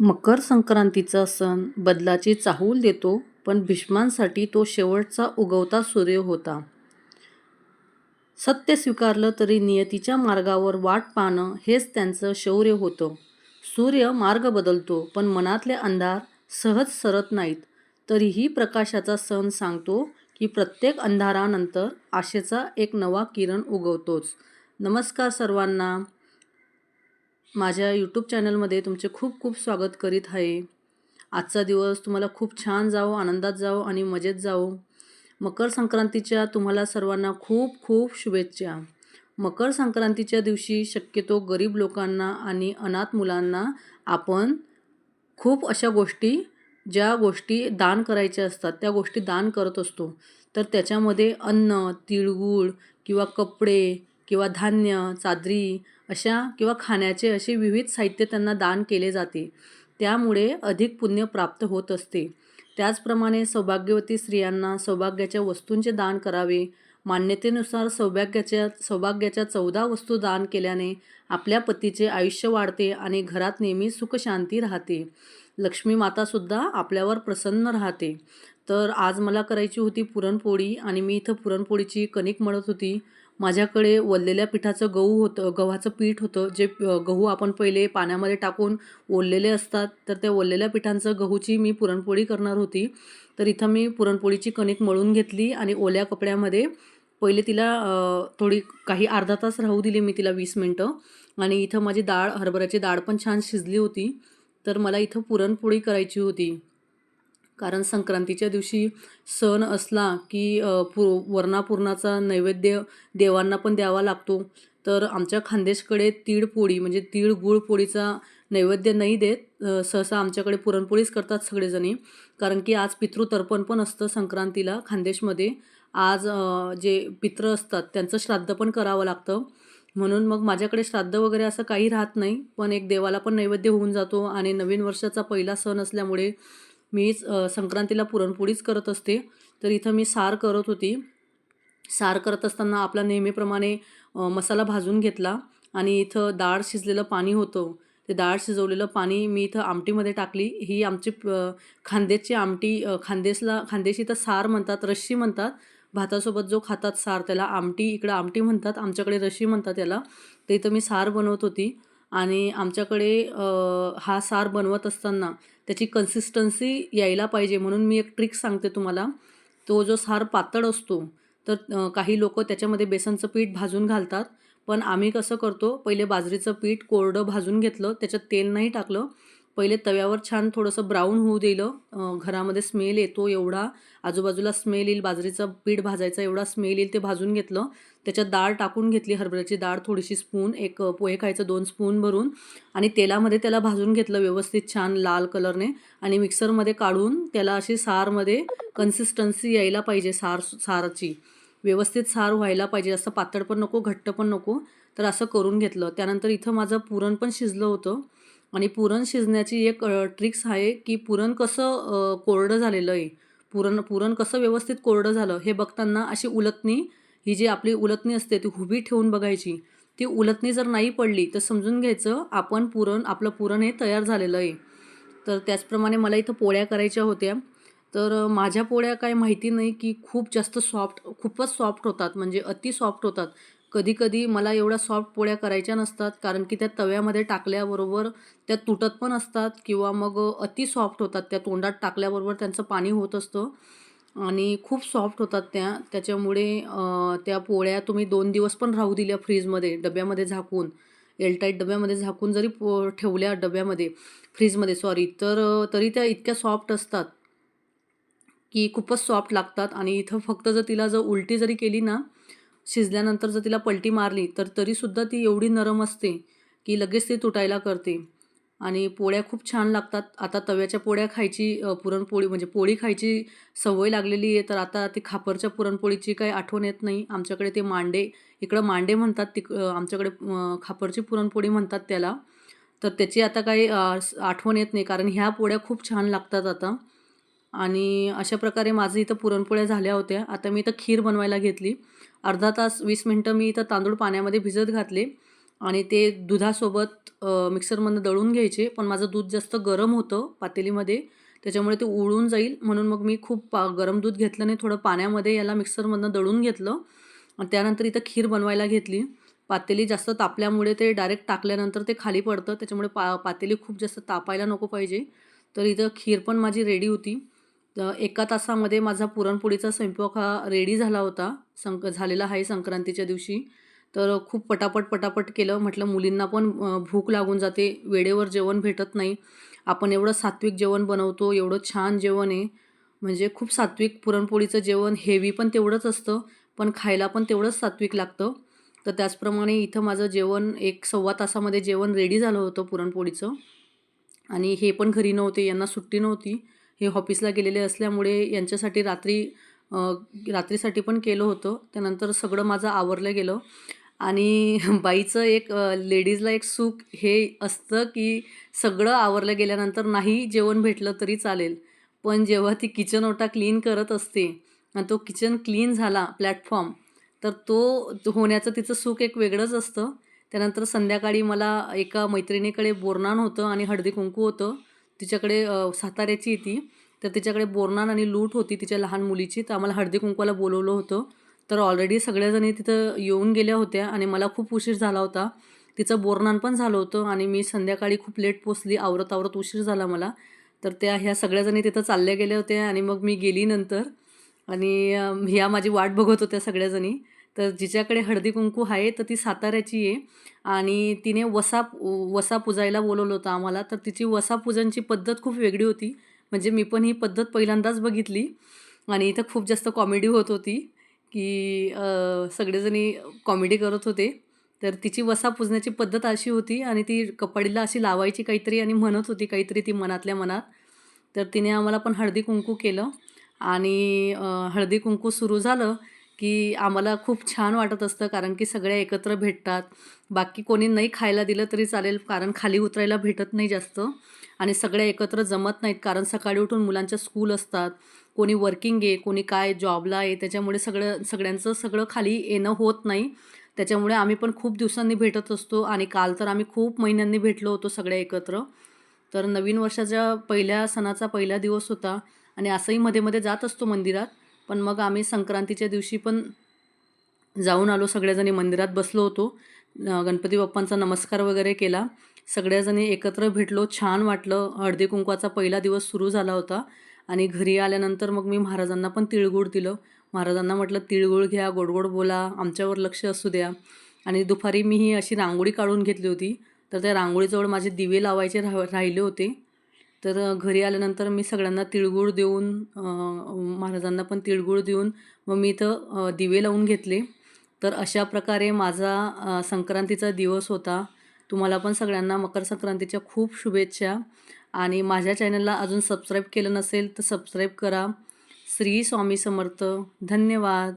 मकर संक्रांतीचा सण बदलाची चाहूल देतो पण भीष्मांसाठी तो शेवटचा उगवता सूर्य होता. सत्य स्वीकारलं तरी नियतीच्या मार्गावर वाट पाहणं हेच त्यांचं शौर्य होतं. सूर्य मार्ग बदलतो पण मनातले अंधार सहज सरत नाहीत. तरीही प्रकाशाचा सण सांगतो की प्रत्येक अंधारानंतर आशेचा एक नवा किरण उगवतोच. नमस्कार सर्वांना. माझ्या यूट्यूब चॅनलमध्ये तुमचे खूप खूप स्वागत करीत आहे. आजचा दिवस तुम्हाला खूप छान जावो आनंदात जावो आणि मजेत जावो. मकर संक्रांतीच्या तुम्हाला सर्वांना खूप खूप शुभेच्छा. मकर संक्रांतीच्या दिवशी शक्यतो गरीब लोकांना आणि अनाथ मुलांना आपण खूप अशा गोष्टी ज्या गोष्टी दान करायच्या असतात त्या गोष्टी दान करत असतो. तर त्याच्यामध्ये अन्न तिळगूळ किंवा कपडे किंवा धान्य चादरी अशा किंवा खाण्याचे असे विविध साहित्य त्यांना दान केले जाते. त्यामुळे अधिक पुण्य प्राप्त होत असते. त्याचप्रमाणे सौभाग्यवती स्त्रियांना सौभाग्याच्या वस्तूंचे दान करावे. मान्यतेनुसार सौभाग्याच्या सौभाग्याच्या चौदा वस्तू दान केल्याने आपल्या पतीचे आयुष्य वाढते आणि घरात नेहमी सुखशांती राहते. लक्ष्मी मातासुद्धा आपल्यावर प्रसन्न राहते. तर आज मला करायची होती पुरणपोळी आणि मी इथं पुरणपोळीची कणिक मळत होती. माझ्याकडे वललेल्या पिठाचं गहू होतं गव्हाचं पीठ होतं जे गहू आपण पहिले पाण्यामध्ये टाकून ओललेले असतात तर त्या ओललेल्या पिठांचं गहूची मी पुरणपोळी करणार होती. तर इथं मी पुरणपोळीची कणिक मळून घेतली आणि ओल्या कपड्यामध्ये पहिले तिला थोडी काही अर्धा तास राहू दिली मी तिला वीस मिनटं. आणि इथं माझी डाळ हरभऱ्याची डाळ पण छान शिजली होती. तर मला इथं पुरणपोळी करायची होती. कारण संक्रांतीच्या दिवशी सण असला की पु वर्णापूर्णाचा नैवेद्य देवांना पण द्यावा लागतो. तर आमच्या खानदेशकडे तीळ पोळी म्हणजे तीळ गुळ पोळीचा नैवेद्य नाही देत. सहसा आमच्याकडे पुरणपोळीच करतात सगळेजणी. कारण की आज पितृतर्पण पण असतं संक्रांतीला खानदेशमध्ये. आज जे पित्र असतात त्यांचं श्राद्ध पण करावं लागतं. म्हणून मग माझ्याकडे श्राद्ध वगैरे असं काही राहत नाही. पण एक देवाला पण नैवेद्य होऊन जातो आणि नवीन वर्षाचा पहिला सण असल्यामुळे मीच संक्रांतीला पुरणपोळीच करत असते. तर इथं मी सार करत होती. सार करत असताना आपला नेहमीप्रमाणे मसाला भाजून घेतला आणि इथं डाळ शिजलेलं पाणी होतं. ते डाळ शिजवलेलं पाणी मी इथं आमटीमध्ये टाकली. ही आमची खांदेची आमटी खांदेसला खांदेशी तर सार म्हणतात रश्शी म्हणतात. भातासोबत जो खातात सार त्याला आमटी इकडं आमटी म्हणतात आमच्याकडे रशी म्हणतात त्याला तर इथं मी सार बनवत होती आणि आमच्याकडे हा सार बनवत असताना त्याची कन्सिस्टन्सी यायला पाहिजे म्हणून मी एक ट्रिक सांगते तुम्हाला. तो जो सार पातळ असतो तर काही लोक त्याच्यामध्ये बेसनचं पीठ भाजून घालतात. पण आम्ही कसं करतो पहिले बाजरीचं पीठ कोरडं भाजून घेतलं त्याच्यात तेल नाही टाकलं. पहिले तव्यावर छान थोडंसं ब्राऊन होऊ दिलं. घरामध्ये स्मेल येतो एवढा. आजूबाजूला स्मेल येईल बाजरीचं पीठ भाजायचा एवढा स्मेल येईल ते भाजून घेतलं. त्याच्यात डाळ टाकून घेतली हरभऱ्याची डाळ थोडीशी स्पून एक पोहे खायचं दोन स्पून भरून आणि तेलामध्ये त्याला भाजून घेतलं व्यवस्थित छान लाल कलरने आणि मिक्सरमध्ये काढून त्याला अशी सारमध्ये कन्सिस्टन्सी यायला पाहिजे सार सारची. व्यवस्थित सार व्हायला पाहिजे असं पातळ पण नको घट्ट पण नको. तर असं करून घेतलं. त्यानंतर इथं माझं पुरण पण शिजलं होतं आणि पुरण शिजण्याची एक ट्रिक्स आहे की पुरण कसं कोरडं झालेलं आहे. पुरण पुरण कसं व्यवस्थित कोरडं झालं हे बघताना अशी उलटनी ही जी आपली उलटणी असते ती उभी ठेवून बघायची ती उलटणी जर नाही पडली तर समजून घ्यायचं आपण पुरण आपलं पुरण हे तयार झालेलं आहे. तर त्याचप्रमाणे मला इथं पोळ्या करायच्या होत्या. तर माझ्या पोळ्या काय माहिती नाही की खूप जास्त सॉफ्ट खूपच सॉफ्ट होतात म्हणजे अति सॉफ्ट होतात. कधीकधी मला एवढ्या सॉफ्ट पोळ्या करायच्या नसतात कारण की त्या तव्यामध्ये टाकल्याबरोबर त्या तुटत पण असतात किंवा मग अति सॉफ्ट होतात त्या तोंडात टाकल्याबरोबर त्यांचं पाणी होत असतं. आणि खूप सॉफ्ट होतात त्या. त्याच्यामुळे त्या पोळ्या तुम्ही दोन दिवस पण राहू दिल्या फ्रीजमध्ये डब्यामध्ये झाकून. एलटाईट डब्यामध्ये झाकून जरी पो ठेवल्या डब्यामध्ये फ्रीजमध्ये सॉरी तर तरी त्या इतक्या सॉफ्ट असतात की खूपच सॉफ्ट लागतात. आणि इथं फक्त जर तिला जर उलटी जरी केली ना शिजल्यानंतर जर तिला पलटी मारली तर तरीसुद्धा ती एवढी नरम असते की लगेच ती तुटायला करते. आणि पोळ्या खूप छान लागतात. आता तव्याच्या पोळ्या खायची पुरणपोळी म्हणजे पोळी खायची सवय लागलेली आहे तर आता ती खापरच्या पुरणपोळीची काही आठवण येत नाही. आमच्याकडे ते मांडे इकडं मांडे म्हणतात तिक आमच्याकडे खापरची पुरणपोळी म्हणतात त्याला. तर त्याची आता काही आठवण येत नाही कारण ह्या पोळ्या खूप छान लागतात आता. आणि अशा प्रकारे माझं इथं पुरणपोळ्या झाल्या होत्या. आता मी इथं खीर बनवायला घेतली. अर्धा तास वीस मिनटं मी इथं तांदूळ पाण्यामध्ये भिजत घातले. आणि ते दुधासोबत मिक्सरमधनं दळून घ्यायचे. पण माझं दूध जास्त गरम होतं पातेलीमध्ये. त्याच्यामुळे ते उळून जाईल. म्हणून मग मी खूप पा गरम दूध घेतलं नाही. थोडं पाण्यामध्ये याला मिक्सरमधनं दळून घेतलं. आणि त्यानंतर इथं खीर बनवायला घेतली. पातेली जास्त तापल्यामुळे ते डायरेक्ट टाकल्यानंतर ते खाली पडतं. त्याच्यामुळे पा पातेली खूप जास्त तापायला नको पाहिजे. तर इथं खीर पण माझी रेडी होती. तर एका तासामध्ये माझा पुरणपोळीचा स्वयंपाक हा रेडी झाला होता. संक झालेला आहे संक्रांतीच्या दिवशी. तर खूप पटापट पटापट केलं. म्हटलं मुलींना पण भूक लागून जाते. वेळेवर जेवण भेटत नाही. आपण एवढं सात्विक जेवण बनवतो एवढं छान जेवण आहे. म्हणजे खूप सात्विक पुरणपोळीचं जेवण हेवी पण तेवढंच असतं पण खायला पण तेवढंच सात्विक लागतं. तर त्याचप्रमाणे इथं माझं जेवण एक सव्वा तासामध्ये जेवण रेडी झालं होतं पुरणपोळीचं. आणि हे पण घरी नव्हते यांना सुट्टी नव्हती. हे ऑफिसला गेलेले असल्यामुळे यांच्यासाठी रात्री रात्रीसाठी पण केलं होतं. त्यानंतर सगळं माझं आवरलं गेलं. आणि बाईचं एक लेडीजला एक सुख हे असतं की सगळं आवरलं गेल्यानंतर नाही जेवण भेटलं तरी चालेल. पण जेव्हा ती किचन ओटा क्लीन करत असते आणि तो किचन क्लीन झाला प्लॅटफॉर्म तर तो होण्याचं तिचं सुख एक वेगळंच असतं. त्यानंतर संध्याकाळी मला एका मैत्रिणीकडे बोरनान होतं आणि हळदी कुंकू होतं. तिच्याकडे साताऱ्याची ती. तर तिच्याकडे बोरनान आणि लूट होती तिच्या लहान मुलीची. तर आम्हाला हळदी कुंकवाला बोलवलं होतं. तर ऑलरेडी सगळ्याजणी तिथं येऊन गेल्या होत्या आणि मला खूप उशीर झाला होता. तिचं बोरनान पण झालं होतं आणि मी संध्याकाळी खूप लेट पोचली आवरत आवरत उशीर झाला मला. तर त्या ह्या सगळ्याजणी तिथं चालल्या गेल्या होत्या आणि मग मी गेली नंतर. आणि ह्या माझी वाट बघत होत्या सगळ्याजणी. तर जिच्याकडे हळदी कुंकू आहे तर ती साताऱ्याची आहे. आणि तिने वसा वसा पुजायला बोलवलं होतं आम्हाला. तर तिची वसा पूजनची पद्धत खूप वेगळी होती. म्हणजे मी पण ही पद्धत पहिल्यांदाच बघितली. आणि इथं खूप जास्त कॉमेडी होत होती. की सगळेजणी कॉमेडी करत होते. तर तिची वसा पुजण्याची पद्धत अशी होती आणि ती कपाडीला अशी लावायची काहीतरी आणि म्हणत होती काहीतरी ती मनातल्या मनात. तर तिने आम्हाला पण हळदी कुंकू केलं आणि हळदी कुंकू सुरू झालं की आम्हाला खूप छान वाटत असतं कारण की सगळ्या एकत्र भेटतात. बाकी कोणी नाही खायला दिलं तरी चालेल कारण खाली उतरायला भेटत नाही जास्त. आणि सगळ्या एकत्र जमत नाहीत कारण सकाळी उठून मुलांच्या स्कूल असतात. कोणी वर्किंग आहे कोणी काय जॉबला आहे त्याच्यामुळे सगळं सगळ्यांचं सगळं खाली येणं होत नाही. त्याच्यामुळे आम्ही पण खूप दिवसांनी भेटत असतो आणि काल तर आम्ही खूप महिन्यांनी भेटलो होतो सगळ्या एकत्र. तर नवीन वर्षाच्या पहिल्या सणाचा पहिला दिवस होता आणि असंही मध्ये मध्ये जात असतो मंदिरात. पण मग आम्ही संक्रांतीच्या दिवशी पण जाऊन आलो सगळ्याजणी मंदिरात बसलो होतो. गणपती बाप्पांचा नमस्कार वगैरे केला. सगळ्याजणी एकत्र भेटलो छान वाटलं. हळदी कुंकवाचा पहिला दिवस सुरू झाला होता. आणि घरी आल्यानंतर मग मी महाराजांना पण तिळगुळ दिलं. महाराजांना म्हटलं तिळगुळ घ्या गोड गोड बोला आमच्यावर लक्ष असू द्या. आणि दुपारी मी ही अशी रांगोळी काढून घेतली होती. तर त्या रांगोळीजवळ माझे दिवे लावायचे राह राहिले होते. तर घरी आल्यानंतर मी सगळ्यांना तिळगुळ देऊन महाराजांना पण तिळगुळ देऊन मग मी इथं दिवे लावून घेतले. तर अशा प्रकारे माझा संक्रांतीचा दिवस होता. तुम्हाला पण सगळ्यांना मकर संक्रांतीच्या खूप शुभेच्छा. आणि माझ्या चॅनलला अजून सबस्क्राईब केलं नसेल तर सबस्क्राईब करा. श्री स्वामी समर्थ. धन्यवाद.